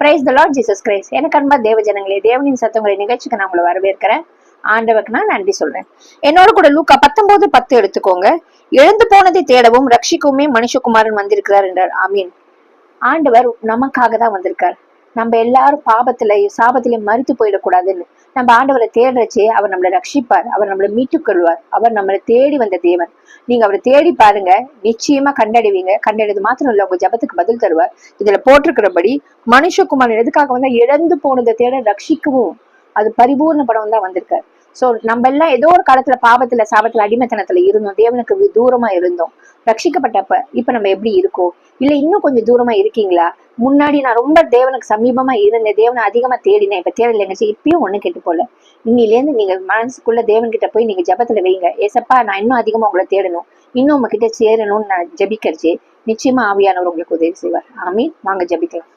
Praise the lord Jesus Christ எனக்கு அன்பா தேவ ஜனங்களே தேவனின் சத்தங்களை நிகழ்ச்சிக்கு நான் உங்களை வரவேற்கிறேன். ஆண்டவருக்கு நான் நன்றி சொல்றேன். என்னோட கூட லூக்கா பத்தொன்பது பத்து எடுத்துக்கோங்க. எழுந்து போனதை தேடவும் ரட்சிக்கவுமே மனுஷகுமாரன் வந்திருக்கிறார் என்றார். ஆமீன். ஆண்டவர் நமக்காக தான் வந்திருக்கார். நம்ம எல்லாரும் பாபத்துல சாபத்திலையும் மறித்து போயிடக்கூடாதுன்னு நம்ம ஆண்டவரை தேடுறச்சே அவர் நம்மளை ரட்சிப்பார். அவர் நம்மளை மீட்டுக் கொள்வார் அவர் நம்மளை தேடி வந்த தேவன். நீங்க அவரை தேடி பாருங்க. நிச்சயமா கண்டடைவீங்க. கண்டடைவது மாத்திரம் இல்ல உங்க ஜபத்துக்கு பதில் தருவார். இதுல போட்டிருக்கிறபடி மனுஷகுமாரன் எதுக்காக வந்தா இழந்து போனதை தேட ரட்சிக்கவும். அது பரிபூர்ண படம் தான் வந்திருக்காரு. சோ நம்ம எல்லாம் ஏதோ ஒரு காலத்துல பாவத்துல சாபத்துல அடிமைத்தனத்துல இருந்தோம். தேவனுக்கு தூரமா இருந்தோம். ரட்சிக்கப்பட்டப்ப இப்ப நம்ம எப்படி இருக்கோம் இல்ல இன்னும் கொஞ்சம் தூரமா இருக்கீங்களா? முன்னாடி நான் ரொம்ப தேவனுக்கு சமீபமா இருந்தேன். தேவனை அதிகமா தேடினேன். இப்ப தேடலைங்க இப்பயும் ஒண்ணு கேட்டு போல. இன்னிலேருந்து நீங்க மனசுக்குள்ள தேவன்கிட்ட போய் நீங்க ஜபத்துல வைங்க. ஏசப்பா நான் இன்னும் அதிகமா உங்களை தேடணும். இன்னும் உங்ககிட்ட சேரணும்னு நான் ஜபிக்கிறச்சு நிச்சயமா ஆவியானவர் உங்களுக்கு உதவி செய்வார். ஆமீன். வாங்க ஜெபிக்கலாம்.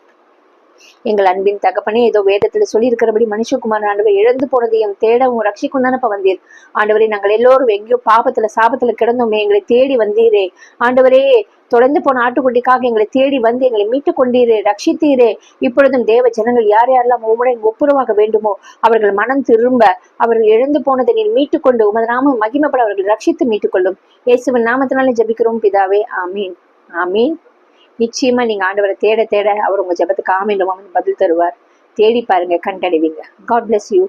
எங்கள் அன்பின் தகப்பனே ஏதோ வேதத்துல சொல்லி இருக்கிறபடி மனுஷகுமார் ஆண்டவர் இழந்து போனதையும் தேடவும் ரட்சிக்கும் தானப்ப வந்தீர். ஆண்டவரே நாங்கள் எல்லோரும் எங்கேயோ பாபத்துல சாபத்துல கிடந்தோமே எங்களை தேடி வந்தீரே. ஆண்டவரே தொடர்ந்து போன ஆட்டுக்குட்டிக்காக எங்களை தேடி வந்து எங்களை மீட்டு கொண்டீரே ரட்சித்தீரே. இப்பொழுதும் தேவ ஜனங்கள் யார் யாரெல்லாம் உம்முடன் ஒப்புரவாக வேண்டுமோ அவர்கள் மனம் திரும்ப அவர்கள் இழந்து போனதை நீர் மீட்டுக் கொண்டு உமது நாம மகிமைப்பட அவர்கள் ரட்சித்து மீட்டுக்கொள்ளும் இயேசுவின் நாமத்தினாலே ஜபிக்கிறோம் பிதாவே ஆமீன். ஆமீன். நிச்சயமா நீங்க ஆண்டவரை தேட தேட அவர் உங்க ஜெபத்துக்கு ஆமீன் பதில் தருவார். தேடி பாருங்க கண்டடைவீங்க. God bless you